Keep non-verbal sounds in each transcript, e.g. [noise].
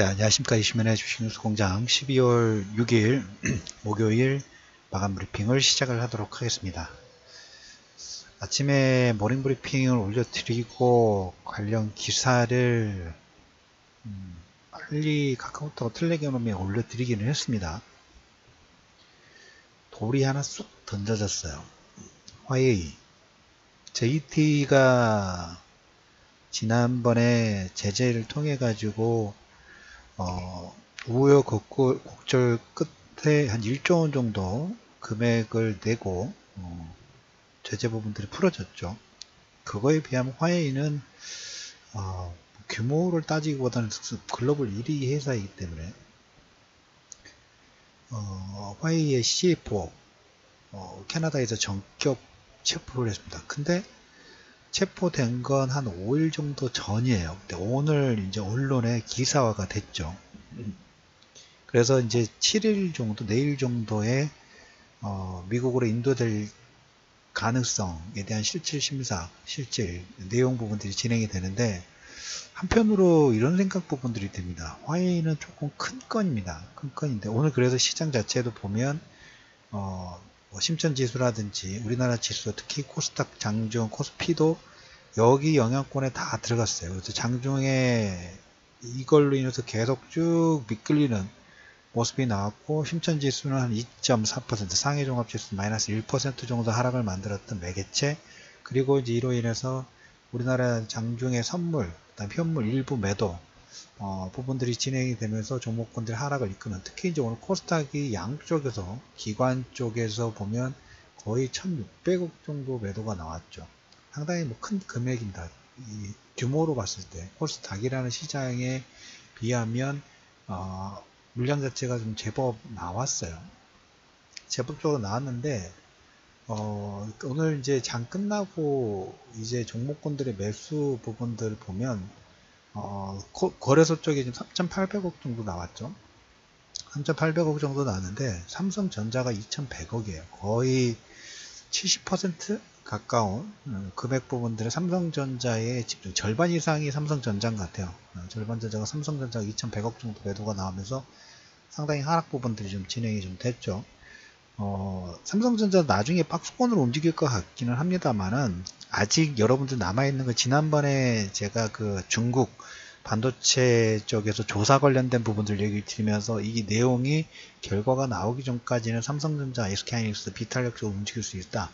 자, 안녕하십니까. 이시면의 주식뉴스 공장 12월 6일 [clears throat] 목요일 마감 브리핑을 시작을 하도록 하겠습니다. 아침에 모닝 브리핑을 올려드리고 관련 기사를 음, 빨리 카카오톡 텔레그램에 올려드리기는 했습니다. 돌이 하나 쑥 던져졌어요. 화웨이 JT가 지난번에 제재를 통해 가지고 어, 우여곡절 곡절 끝에 한 1조 원 정도 금액을 내고 어, 제재 부분들이 풀어졌죠. 그거에 비하면 화웨이는 어, 규모를 따지기보다는 글로벌 1위 회사이기 때문에 어, 화웨이의 CFO 어, 캐나다에서 전격 체포를 했습니다. 근데 체포된 건 한 5일 정도 전이에요. 근데 오늘 이제 언론에 기사화가 됐죠. 그래서 이제 7일 정도, 내일 정도에 어, 미국으로 인도될 가능성에 대한 실질 심사, 실질 내용 부분들이 진행이 되는데 한편으로 이런 생각 부분들이 됩니다. 화웨이는 조금 큰 건입니다. 큰 건인데 오늘 그래서 시장 자체도 보면 어, 뭐 심천 지수라든지 우리나라 지수 특히 코스닥 장중 코스피도 여기 영향권에 다 들어갔어요. 그래서 장중에 이걸로 인해서 계속 쭉 미끌리는 모습이 나왔고 심천 지수는 한 2.4% 상해 종합 지수 마이너스 1% 정도 하락을 만들었던 매개체 그리고 이제 이로 인해서 우리나라 장중의 선물, 그다음 현물 일부 매도 어, 부분들이 진행이 되면서 종목군들의 하락을 이끄는 특히 이제 오늘 코스닥이 양쪽에서 기관 쪽에서 보면 거의 1600억 정도 매도가 나왔죠. 상당히 뭐 큰 금액입니다. 이 규모로 봤을 때 코스닥이라는 시장에 비하면 어, 물량 자체가 좀 제법 나왔어요. 제법적으로 나왔는데 어, 오늘 이제 장 끝나고 이제 종목군들의 매수 부분들을 보면 어, 거래소 쪽에 지금 3,800억 정도 나왔죠. 3,800억 정도 나왔는데 삼성전자가 2,100억이에요. 거의 70% 가까운 어, 금액 부분들의 삼성전자의 집중 절반 이상이 삼성전자인 것 같아요. 어, 절반 전자가 삼성전자가 2,100억 정도 매도가 나오면서 상당히 하락 부분들이 좀 진행이 좀 됐죠. 어, 삼성전자 나중에 박스권으로 움직일 것 같기는 합니다만은 아직 여러분들 남아있는 거 지난번에 제가 그 중국 반도체 쪽에서 조사 관련된 부분들 얘기 드리면서 이 내용이 결과가 나오기 전까지는 삼성전자, SK하이닉스, 비탄력적으로 움직일 수 있다.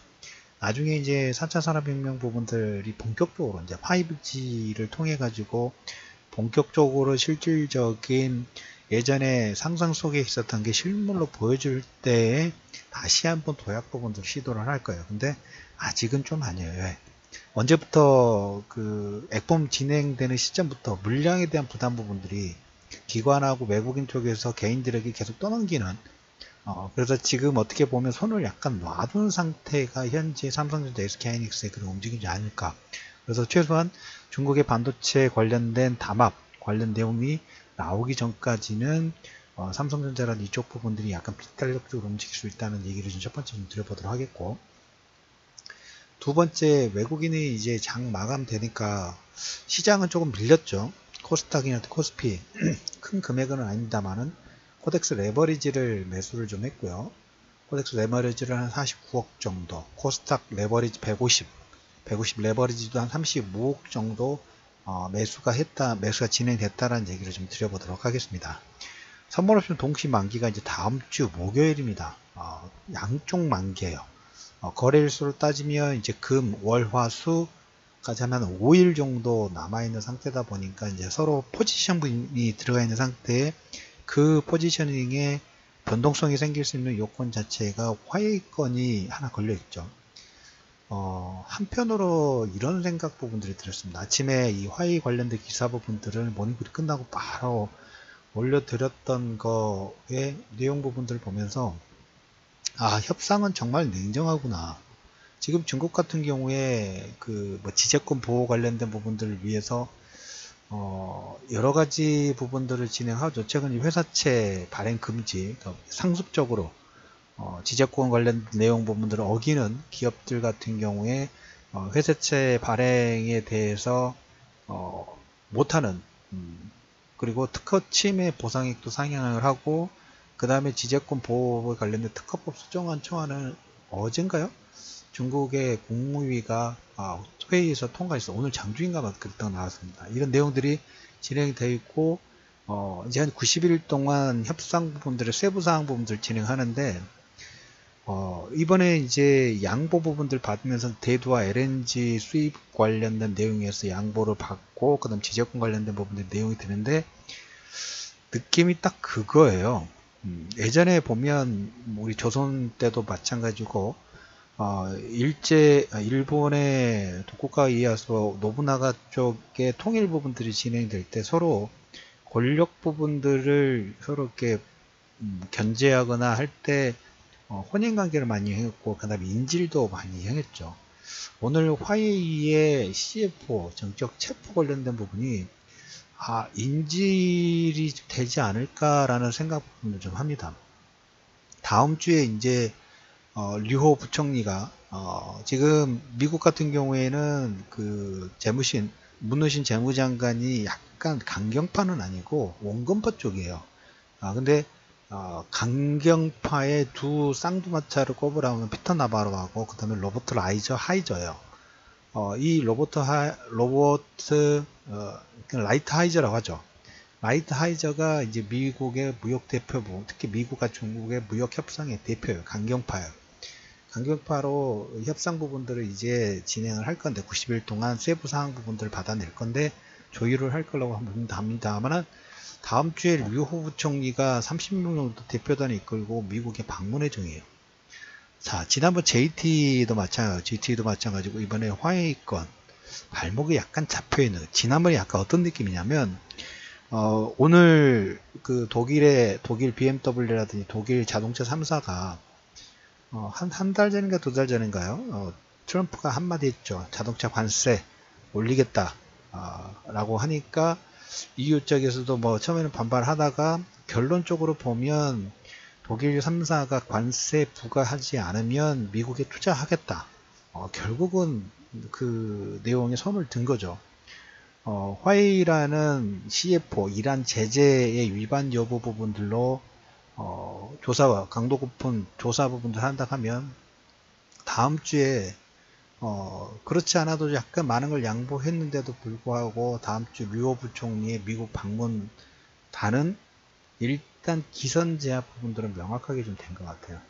나중에 이제 4차 산업혁명 부분들이 본격적으로 이제 5G를 통해 가지고 본격적으로 실질적인 예전에 상상 속에 있었던 게 실물로 보여줄 때에 다시 한번 도약 부분들 시도를 할 거예요. 근데 아직은 좀 아니에요. 언제부터 그 액범 진행되는 시점부터 물량에 대한 부담 부분들이 기관하고 외국인 쪽에서 개인들에게 계속 떠넘기는 어, 그래서 지금 어떻게 보면 손을 약간 놔둔 상태가 현재 삼성전자 SK하이닉스의 그런 움직임이 아닐까. 그래서 최소한 중국의 반도체 관련된 담합 관련 내용이 나오기 전까지는 어, 삼성전자라는 이쪽 부분들이 약간 비탄력적으로 움직일 수 있다는 얘기를 좀 첫 번째 좀 드려보도록 하겠고 두 번째 외국인이 이제 장 마감되니까 시장은 조금 밀렸죠. 코스닥이나 코스피 [clears throat] 큰 금액은 아닙니다만은 코덱스 레버리지를 매수를 좀 했고요. 코덱스 레버리지를 한 49억 정도, 코스닥 레버리지 150, 150 레버리지도 한 35억 정도 어, 매수가 했다, 매수가 진행됐다라는 얘기를 좀 드려보도록 하겠습니다. 선물 옵션 동시 만기가 이제 다음 주 목요일입니다. 어, 양쪽 만기예요. 어, 거래일수를 따지면 이제 금, 월, 화, 수까지 하면 5일 정도 남아있는 상태다 보니까 이제 서로 포지션이 들어가 있는 상태에 그 포지셔닝에 변동성이 생길 수 있는 요건 자체가 화해건이 하나 걸려 있죠. 어, 한편으로 이런 생각 부분들이 들었습니다. 아침에 이 화해 관련된 기사 부분들을 모닝글이 끝나고 바로 올려드렸던 거의 내용 부분들을 보면서 아 협상은 정말 냉정하구나. 지금 중국 같은 경우에 그 뭐 지재권 보호 관련된 부분들을 위해서 어 여러 가지 부분들을 진행하죠. 최근 회사채 발행 금지, 상습적으로 어 지재권 관련 내용 부분들을 어기는 기업들 같은 경우에 어 회사채 발행에 대해서 어 못하는 음 그리고 특허 침해 보상액도 상향을 하고 그 다음에 지재권 보호에 관련된 특허법 수정안 초안을 어젠가요? 중국의 국무위가 아, 회의에서 통과했어. 오늘 장주인가 그랬다가 나왔습니다. 이런 내용들이 진행되어 있고 어, 이제 한 90일 동안 협상 부분들을 세부 사항 부분들을 진행하는데 어, 이번에 이제 양보 부분들 받으면서 대두와 LNG 수입 관련된 내용에서 양보를 받고 그다음 지재권 관련된 부분들 내용이 드는데 느낌이 딱 그거예요. 음, 예전에 보면 우리 조선 때도 마찬가지고 어, 일제 아, 일본의 독국가 이어서 노부나가 쪽의 통일 부분들이 진행될 때 서로 권력 부분들을 서로 이렇게 음, 견제하거나 할때 어, 혼인관계를 많이 행했고 그 다음에 인질도 많이 행했죠. 오늘 화웨이의 CFO 정적 체포 관련된 부분이 아 인질이 되지 않을까라는 생각을 좀 합니다. 다음 주에 이제 어, 류호 부총리가 어, 지금 미국 같은 경우에는 그 재무신 문호신 재무장관이 약간 강경파는 아니고 원건파 쪽이에요. 아 근데 어, 강경파의 두 쌍두마차를 꼽으라면 피터 나바로하고 그 다음에 로버트 라이저 하이저예요. 어, 이 로버트 하, 로버트 어, 라이트 하이저라고 하죠. 라이트 하이저가 이제 미국의 무역 대표부, 특히 미국과 중국의 무역 협상의 대표예요. 강경파예요. 강경파로 협상 부분들을 이제 진행을 할 건데 90일 동안 세부 사항 부분들을 받아낼 건데 조율을 할 거라고 합니다만은 다음 주에 류호 부총리가 30명 정도 대표단을 이끌고 미국에 방문 예정이에요. 자, 지난번 JT도 마찬가지, JT도 마찬가지고 이번에 건 발목이 약간 잡혀 있는. 지난번에 약간 어떤 느낌이냐면 어, 오늘 그 독일의 독일 BMW라든지 독일 자동차 3사가 어, 한 한 달 전인가 두 달 전인가요? 어, 트럼프가 한마디 했죠. 자동차 관세 올리겠다. 어, 라고 하니까 EU 쪽에서도 뭐 처음에는 반발하다가 결론적으로 보면 독일 3사가 관세 부과하지 않으면 미국에 투자하겠다. 어, 결국은 그 내용에 손을 든 거죠. 어, 화웨이라는 CFO 이란 제재의 위반 여부 부분들로 어, 조사와 강도 높은 조사 부분들 한다 하면 다음 주에 어, 그렇지 않아도 약간 많은 걸 양보했는데도 불구하고 다음 주 류호 부총리의 미국 방문 단은 일단 기선 제압 부분들은 명확하게 좀 된 것 같아요.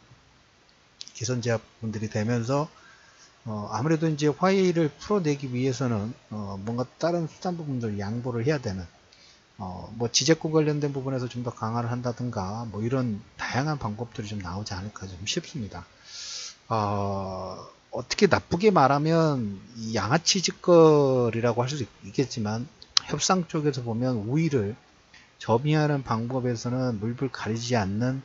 기선 제압 부분들이 되면서 어, 아무래도 이제 화해를 풀어내기 위해서는 어, 뭔가 다른 수단 부분들 양보를 해야 되는 어, 뭐 지재권 관련된 부분에서 좀 더 강화를 한다든가 뭐 이런 다양한 방법들이 좀 나오지 않을까 좀 싶습니다. 어, 어떻게 나쁘게 말하면 양아치 짓거리라고 할 수 있겠지만 협상 쪽에서 보면 우위를 점유하는 방법에서는 물불 가리지 않는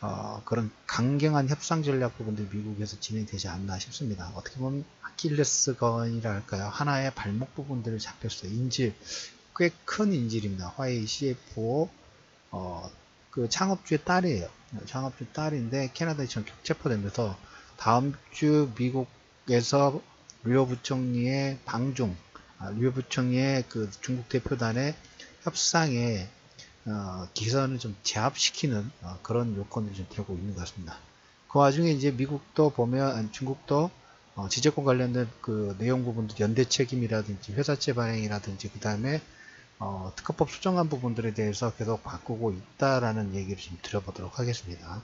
어, 그런 강경한 협상 전략 부분들이 미국에서 진행되지 않나 싶습니다. 어떻게 보면 아킬레스건이라 할까요? 하나의 발목 부분들을 잡혔어요. 인질, 꽤 큰 인질입니다. 화웨이 CFO, 어, 그 창업주의 딸이에요. 창업주 딸인데 캐나다에 전격 체포되면서 다음 주 미국에서 류호 부총리의 방중, 아, 류호 부총리의 그 중국 대표단의 협상에 어, 기선을 좀 제압시키는 어, 그런 요건들이 좀 되고 있는 것 같습니다. 그 와중에 이제 미국도 보면 중국도 어, 지재권 관련된 그 내용 부분도 연대 책임이라든지 회사채 발행이라든지 그 다음에 어, 특허법 수정한 부분들에 대해서 계속 바꾸고 있다라는 얘기를 좀 드려보도록 하겠습니다.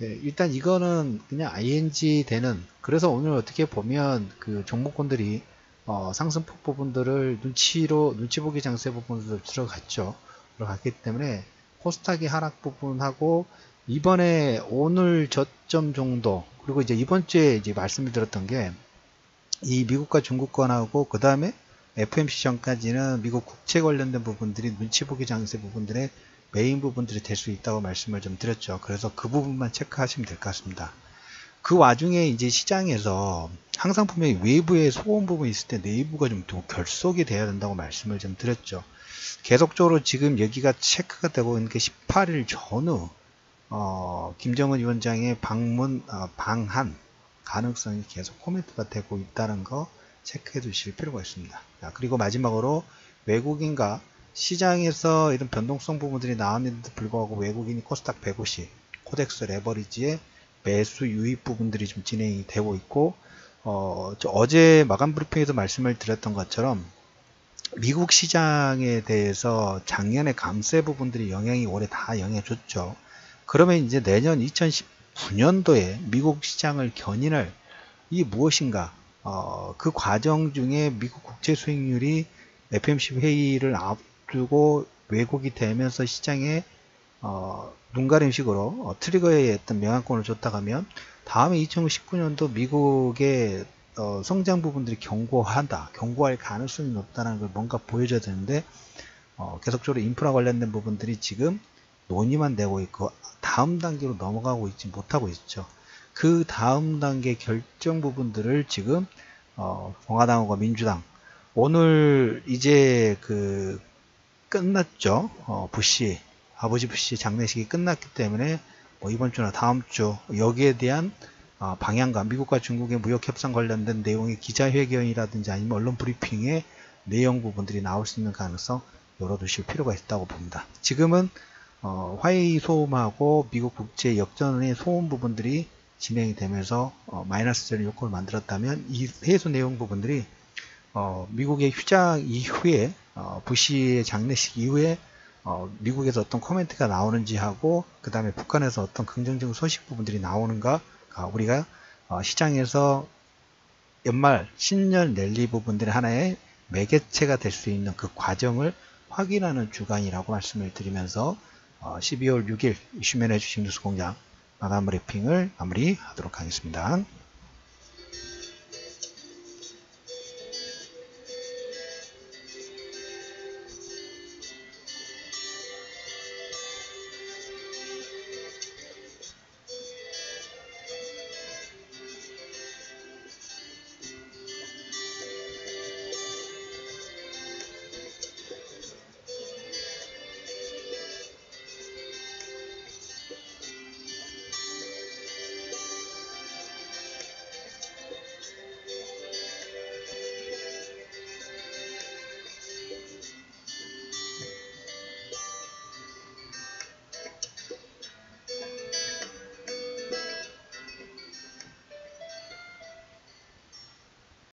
네, 일단 이거는 그냥 ing 되는 그래서 오늘 어떻게 보면 그 종목권들이 어, 상승폭 부분들을 눈치로 눈치 보기 장세 부분들 들어갔죠. 들어갔기 때문에 코스닥의 하락 부분하고 이번에 오늘 저점 정도 그리고 이제 이번 주에 이제 말씀을 드렸던 게 이 미국과 중국권하고 그 다음에 FMC 전까지는 미국 국채 관련된 부분들이 눈치 보기 장세 부분들의 메인 부분들이 될 수 있다고 말씀을 좀 드렸죠. 그래서 그 부분만 체크하시면 될 것 같습니다. 그 와중에 이제 시장에서 항상 보면 외부의 소음 부분이 있을 때 내부가 좀 결속이 돼야 된다고 말씀을 좀 드렸죠. 계속적으로 지금 여기가 체크가 되고 있는 게 18일 전후 어, 김정은 위원장의 방문 어, 방한 가능성이 계속 코멘트가 되고 있다는 거 체크해 두실 필요가 있습니다. 자, 그리고 마지막으로 외국인과 시장에서 이런 변동성 부분들이 나왔는데도 불구하고 외국인이 코스닥 150, 코덱스 레버리지의 매수 유입 부분들이 좀 진행이 되고 있고 어, 제 마감 브리핑에서 말씀을 드렸던 것처럼 미국 시장에 대해서 작년에 감세 부분들이 영향이 올해 다 영향 줬죠. 그러면 이제 내년 2019년도에 미국 시장을 견인할 이 무엇인가? 어, 그 과정 중에 미국 국채 수익률이 FMC 회의를 앞 두고 왜곡이 되면서 시장에 어, 눈가림식으로 어, 트리거에 어떤 명확권을 줬다 가면 다음에 2019년도 미국의 어, 성장 부분들이 견고한다, 견고할 가능성이 높다는 걸 뭔가 보여줘야 되는데 어, 계속적으로 인프라 관련된 부분들이 지금 논의만 되고 있고 다음 단계로 넘어가고 있지 못하고 있죠. 그 다음 단계 결정 부분들을 지금 어, 공화당과 민주당 오늘 이제 그 끝났죠. 어, 부시 아버지 부시 장례식이 끝났기 때문에 뭐 이번 주나 다음 주 여기에 대한 어, 방향과 미국과 중국의 무역 협상 관련된 내용의 기자회견이라든지 아니면 언론 브리핑의 내용 부분들이 나올 수 있는 가능성 열어두실 필요가 있다고 봅니다. 지금은 어, 화웨이 소음하고 미국 국제 역전의 소음 부분들이 진행이 되면서 어, 마이너스적인 요건을 만들었다면 이 해소 내용 부분들이 어, 미국의 휴장 이후에 어, 부시의 장례식 이후에 어, 미국에서 어떤 코멘트가 나오는지 하고 그 다음에 북한에서 어떤 긍정적인 소식 부분들이 나오는가 우리가 어, 시장에서 연말 신년 랠리 부분들의 하나의 매개체가 될 수 있는 그 과정을 확인하는 주간이라고 말씀을 드리면서 12월 6일 이슈맨의 주식 뉴스 공장 마감 브리핑을 마무리하도록 하겠습니다.